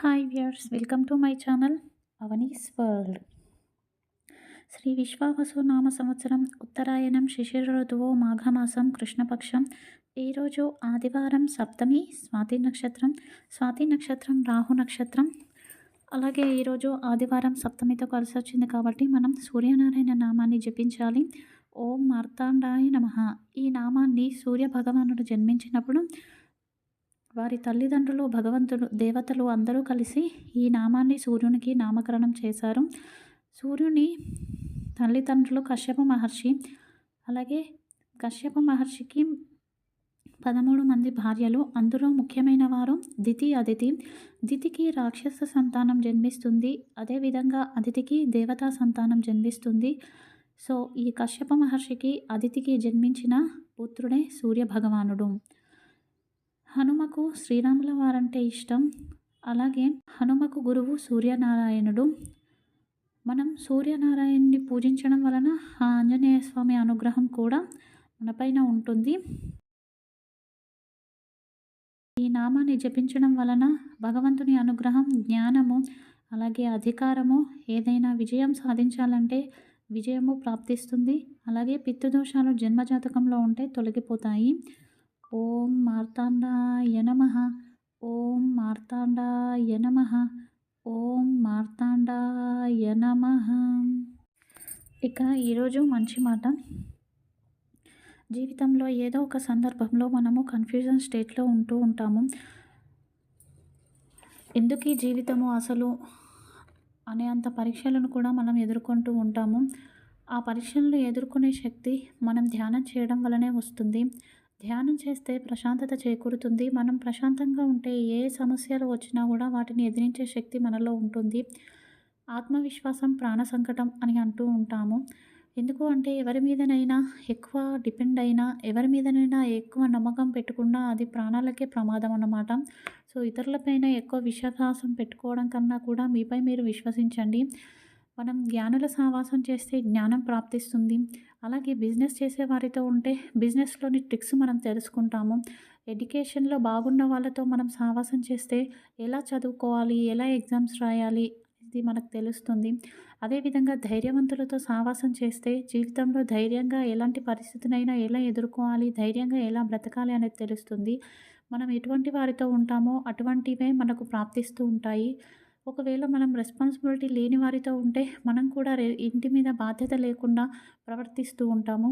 Hi viewers welcome to my channel Avani's world Shri Vishvavasu నామ సంవత్సరం ఉత్తరాయణం శిశిర ఋతువు మాఘమాసం కృష్ణపక్షం. ఈరోజు ఆదివారం సప్తమి స్వాతి నక్షత్రం. స్వాతి నక్షత్రం రాహు నక్షత్రం. అలాగే ఈరోజు ఆదివారం సప్తమితో కలిసి వచ్చింది కాబట్టి మనం సూర్యనారాయణ నామాన్ని జపించాలి. ఓం మార్తాండాయ నమ. ఈ నామాన్ని సూర్య భగవానుడు జన్మించినప్పుడు వారి తల్లిదండ్రులు భగవంతుడు దేవతలు అందరూ కలిసి ఈ నామాన్ని సూర్యునికి నామకరణం చేశారు. సూర్యుని తల్లిదండ్రులు కశ్యప మహర్షి అలాగే కశ్యప మహర్షికి పదమూడు మంది భార్యలు అందులో ముఖ్యమైన వారు దితి అదితి. దితికి రాక్షస సంతానం జన్మిస్తుంది. అదేవిధంగా అదితికి దేవతా సంతానం జన్మిస్తుంది. సో ఈ కశ్యప మహర్షికి అదితికి జన్మించిన పుత్రుడే సూర్య భగవానుడు హనుమకు శ్రీరాముల వారంటే ఇష్టం. అలాగే హనుమకు గురువు సూర్యనారాయణుడు. మనం సూర్యనారాయణుని పూజించడం వలన ఆ ఆంజనేయ స్వామి అనుగ్రహం కూడా మనపైన ఉంటుంది. ఈ నామాన్ని జపించడం వలన భగవంతుని అనుగ్రహం జ్ఞానము అలాగే అధికారము ఏదైనా విజయం సాధించాలంటే విజయము ప్రాప్తిస్తుంది. అలాగే పితృదోషాలు జన్మజాతకంలో ఉంటే తొలగిపోతాయి. ఓం మార్తాండాయ నమ. ఓం మార్తాండాయ నమ. ఓం మార్తాండాయ నమ. ఇక ఈరోజు మంచి మాట. జీవితంలో ఏదో ఒక సందర్భంలో మనము కన్ఫ్యూజన్ స్టేట్లో ఉంటూ ఉంటాము. ఎందుకు ఈ జీవితము అసలు అనే అంత పరీక్షలను కూడా మనం ఎదుర్కొంటూ ఉంటాము. ఆ పరీక్షలను ఎదుర్కొనే శక్తి మనం ధ్యానం చేయడం వలనే వస్తుంది. ధ్యానం చేస్తే ప్రశాంతత చేకూరుతుంది. మనం ప్రశాంతంగా ఉంటే ఏ సమస్యలు వచ్చినా కూడా వాటిని ఎదిరించే శక్తి మనలో ఉంటుంది. ఆత్మవిశ్వాసం ప్రాణ సంకటం అని అంటూ ఉంటాము. ఎందుకు అంటే ఎవరి మీదనైనా ఎక్కువ డిపెండ్ అయినా ఎవరి మీదనైనా ఎక్కువ నమ్మకం పెట్టుకున్నా అది ప్రాణాలకే ప్రమాదం అన్నమాట. సో ఇతరులపైన ఎక్కువ విశ్వాసం పెట్టుకోవడం కన్నా కూడా మీపై మీరు విశ్వసించండి. మనం జ్ఞానుల సావాసం చేస్తే జ్ఞానం ప్రాప్తిస్తుంది. అలాగే బిజినెస్ చేసే వారితో ఉంటే బిజినెస్లోని ట్రిక్స్ మనం తెలుసుకుంటాము. ఎడ్యుకేషన్లో బాగున్న వాళ్ళతో మనం సావాసం చేస్తే ఎలా చదువుకోవాలి ఎలా ఎగ్జామ్స్ రాయాలి ఇది మనకు తెలుస్తుంది. అదేవిధంగా ధైర్యవంతులతో సావాసం చేస్తే జీవితంలో ధైర్యంగా ఎలాంటి పరిస్థితినైనా ఎలా ఎదుర్కోవాలి ధైర్యంగా ఎలా బ్రతకాలి అనేది తెలుస్తుంది. మనం ఎటువంటి వారితో ఉంటామో అటువంటివే మనకు ప్రాప్తిస్తూ ఉంటాయి. ఒకవేళ మనం రెస్పాన్సిబిలిటీ లేని వారితో ఉంటే మనం కూడా ఇంటి మీద బాధ్యత లేకుండా ప్రవర్తిస్తూ ఉంటాము.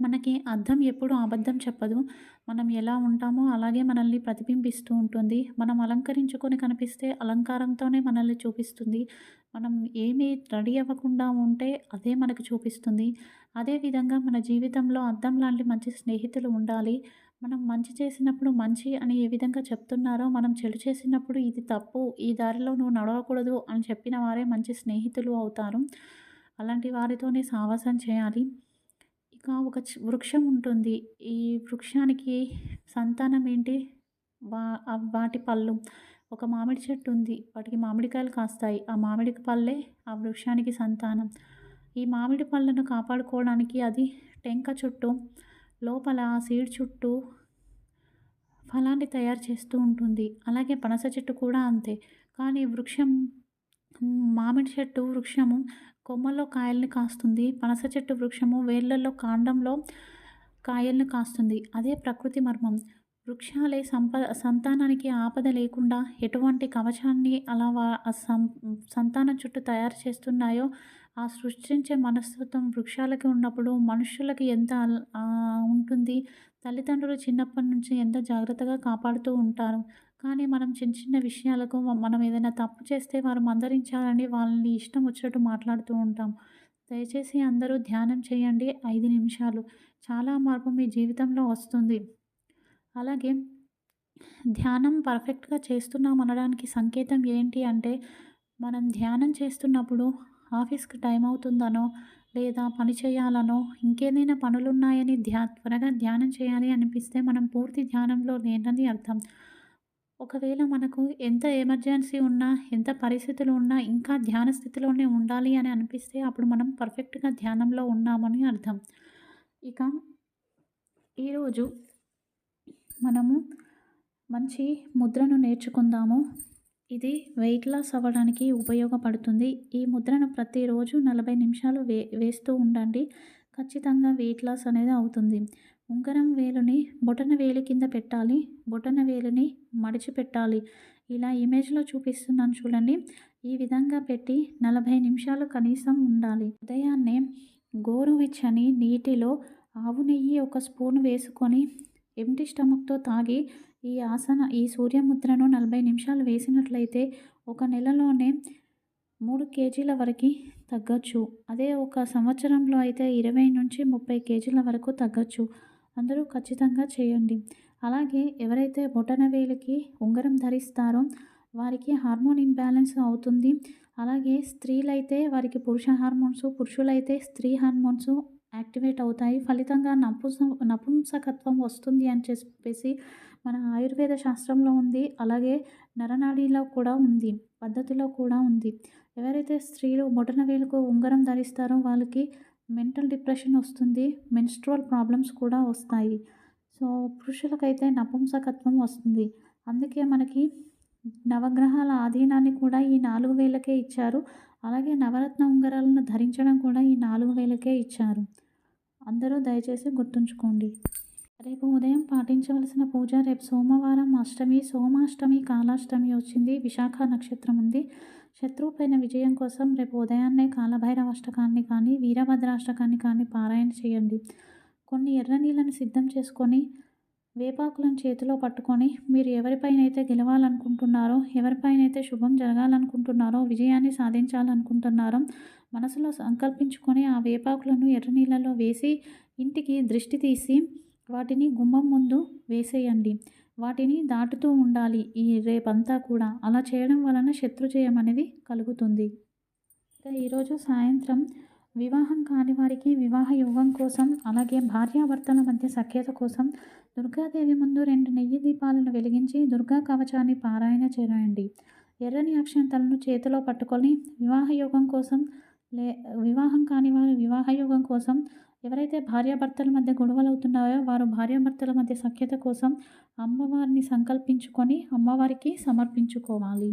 మనకి అర్థం ఎప్పుడు అబద్ధం చెప్పదు. మనం ఎలా ఉంటామో అలాగే మనల్ని ప్రతిబింబిస్తూ ఉంటుంది. మనం అలంకరించుకొని కనిపిస్తే అలంకారంతోనే మనల్ని చూపిస్తుంది. మనం ఏమీ రెడీ అవ్వకుండా ఉంటే అదే మనకు చూపిస్తుంది. అదేవిధంగా మన జీవితంలో అద్దం లాంటి మంచి స్నేహితులు ఉండాలి. మనం మంచి చేసినప్పుడు మంచి అని ఏ విధంగా చెప్తున్నారో మనం చెడు చేసినప్పుడు ఇది తప్పు ఈ దారిలో నువ్వు నడవకూడదు అని చెప్పిన వారే మంచి స్నేహితులు అవుతారు. అలాంటి వారితోనే సావాసం చేయాలి. ఇక ఒక వృక్షం ఉంటుంది. ఈ వృక్షానికి సంతానం ఏంటి? వా వాటి పళ్ళు. ఒక మామిడి చెట్టు ఉంది. వాటికి మామిడికాయలు కాస్తాయి. ఆ మామిడి పళ్ళే ఆ వృక్షానికి సంతానం. ఈ మామిడి పళ్ళను కాపాడుకోవడానికి అది టెంక చుట్టూ లోపల సీడ్ చుట్టూ ఫలాన్ని తయారు చేస్తూ ఉంటుంది. అలాగే పనస చెట్టు కూడా అంతే. కానీ వృక్షం మామిడి చెట్టు వృక్షము కొమ్మల్లో కాయల్ని కాస్తుంది. పనస చెట్టు వృక్షము వేళ్ళల్లో కాండంలో కాయల్ని కాస్తుంది. అదే ప్రకృతి మర్మం. వృక్షాలే సంప సంతానానికి ఆపద లేకుండా ఎటువంటి కవచాన్ని అలా సం సంతానం చుట్టూ తయారు చేస్తున్నాయో ఆ సృష్టించే మనస్తత్వం వృక్షాలకి ఉన్నప్పుడు మనుషులకి ఎంత ఉంటుంది? తల్లిదండ్రులు చిన్నప్పటి నుంచి ఎంత జాగ్రత్తగా కాపాడుతూ ఉంటారు? కానీ మనం చిన్న చిన్న విషయాలకు మనం ఏదైనా తప్పు చేస్తే వారు మందరించాలని వాళ్ళని ఇష్టం వచ్చినట్టు మాట్లాడుతూ ఉంటాం. దయచేసి అందరూ ధ్యానం చేయండి. ఐదు నిమిషాలు. చాలా మార్పు మీ జీవితంలో వస్తుంది. అలాగే ధ్యానం పర్ఫెక్ట్గా చేస్తున్నాం అనడానికి సంకేతం ఏంటి అంటే మనం ధ్యానం చేస్తున్నప్పుడు ఆఫీస్కి టైం అవుతుందనో లేదా పని చేయాలనో ఇంకేదైనా పనులున్నాయని ధ్యా త్వరగా ధ్యానం చేయాలి అనిపిస్తే మనం పూర్తి ధ్యానంలో లేనని అర్థం. ఒకవేళ మనకు ఎంత ఎమర్జెన్సీ ఉన్నా ఎంత పరిస్థితులు ఉన్నా ఇంకా ధ్యాన స్థితిలోనే ఉండాలి అని అనిపిస్తే అప్పుడు మనం పర్ఫెక్ట్గా ధ్యానంలో ఉన్నామని అర్థం. ఇక ఈరోజు మనము మంచి ముద్రను నేర్చుకుందాము. ఇది వెయిట్ లాస్ అవ్వడానికి ఉపయోగపడుతుంది. ఈ ముద్రను ప్రతిరోజు నలభై నిమిషాలు వే వేస్తూ ఉండండి. ఖచ్చితంగా వెయిట్ లాస్ అనేది అవుతుంది. ఉంగరం వేలుని బొటన వేలి కింద పెట్టాలి. బొటన వేలుని మడిచి పెట్టాలి. ఇలా ఇమేజ్లో చూపిస్తున్నాను చూడండి. ఈ విధంగా పెట్టి నలభై నిమిషాలు కనీసం ఉండాలి. ఉదయాన్నే గోరువెచ్చని నీటిలో ఆవు నెయ్యి ఒక స్పూన్ వేసుకొని ఎంటీ స్టమక్తో తాగి ఈ ఆసన ఈ సూర్యముద్రను నలభై నిమిషాలు వేసినట్లయితే ఒక నెలలోనే మూడు కేజీల వరకు తగ్గచ్చు. అదే ఒక సంవత్సరంలో అయితే ఇరవై నుంచి ముప్పై కేజీల వరకు తగ్గచ్చు. అందరూ ఖచ్చితంగా చేయండి. అలాగే ఎవరైతే బొటనవేలికి ఉంగరం ధరిస్తారో వారికి హార్మోన్ ఇంబ్యాలెన్స్ అవుతుంది. అలాగే స్త్రీలైతే వారికి పురుష హార్మోన్స్ పురుషులైతే స్త్రీ హార్మోన్స్ యాక్టివేట్ అవుతాయి. ఫలితంగా నపుంస నపుంసకత్వం వస్తుంది అని చెప్పేసి మన ఆయుర్వేద శాస్త్రంలో ఉంది. అలాగే నరనాడిలో కూడా ఉంది. పద్ధతిలో కూడా ఉంది. ఎవరైతే స్త్రీలు బొటన వేలుకు ఉంగరం ధరిస్తారో వాళ్ళకి మెంటల్ డిప్రెషన్ వస్తుంది. మెన్స్ట్రువల్ ప్రాబ్లమ్స్ కూడా వస్తాయి. సో పురుషులకైతే నపుంసకత్వం వస్తుంది. అందుకే మనకి నవగ్రహాల ఆధీనాన్ని కూడా ఈ నాలుగు వేలకే ఇచ్చారు. అలాగే నవరత్న ఉంగరాలను ధరించడం కూడా ఈ నాలుగు వేలకే ఇచ్చారు. అందరూ దయచేసి గుర్తుంచుకోండి. రేపు ఉదయం పాటించవలసిన పూజ రేపు సోమవారం అష్టమి సోమాష్టమి కాలాష్టమి వచ్చింది. విశాఖ నక్షత్రం ఉంది. శత్రువుపైన విజయం కోసం రేపు ఉదయాన్నే కాలభైరవ అష్టకాన్ని కానీ వీరభద్రాష్టకాన్ని కానీ పారాయణ చేయండి. కొన్ని ఎర్ర నీళ్ళని సిద్ధం చేసుకొని వేపాకులను చేతిలో పట్టుకొని మీరు ఎవరిపైనైతే గెలవాలనుకుంటున్నారో ఎవరిపైనైతే శుభం జరగాలనుకుంటున్నారో విజయాన్ని సాధించాలనుకుంటున్నారో మనసులో సంకల్పించుకొని ఆ వేపాకులను ఎర్ర నీళ్ళలో వేసి ఇంటికి దృష్టి తీసి వాటిని గుమ్మం ముందు వేసేయండి. వాటిని దాటుతూ ఉండాలి ఈ రేపంతా కూడా. అలా చేయడం వలన శత్రుజయం అనేది కలుగుతుంది. ఇక ఈరోజు సాయంత్రం వివాహం కాని వారికి వివాహ యోగం కోసం అలాగే భార్యాభర్తల మధ్య సఖ్యత కోసం దుర్గాదేవి ముందు రెండు నెయ్యి దీపాలను వెలిగించి దుర్గా కవచాన్ని పారాయణ చేయండి. ఎర్రని అక్షంతలను చేతిలో పట్టుకొని వివాహ యోగం కోసం లే వివాహం కాని వారి వివాహ యోగం కోసం ఎవరైతే భార్యాభర్తల మధ్య గొడవలు అవుతున్నాయో వారు భార్యాభర్తల మధ్య సఖ్యత కోసం అమ్మవారిని సంకల్పించుకొని అమ్మవారికి సమర్పించుకోవాలి.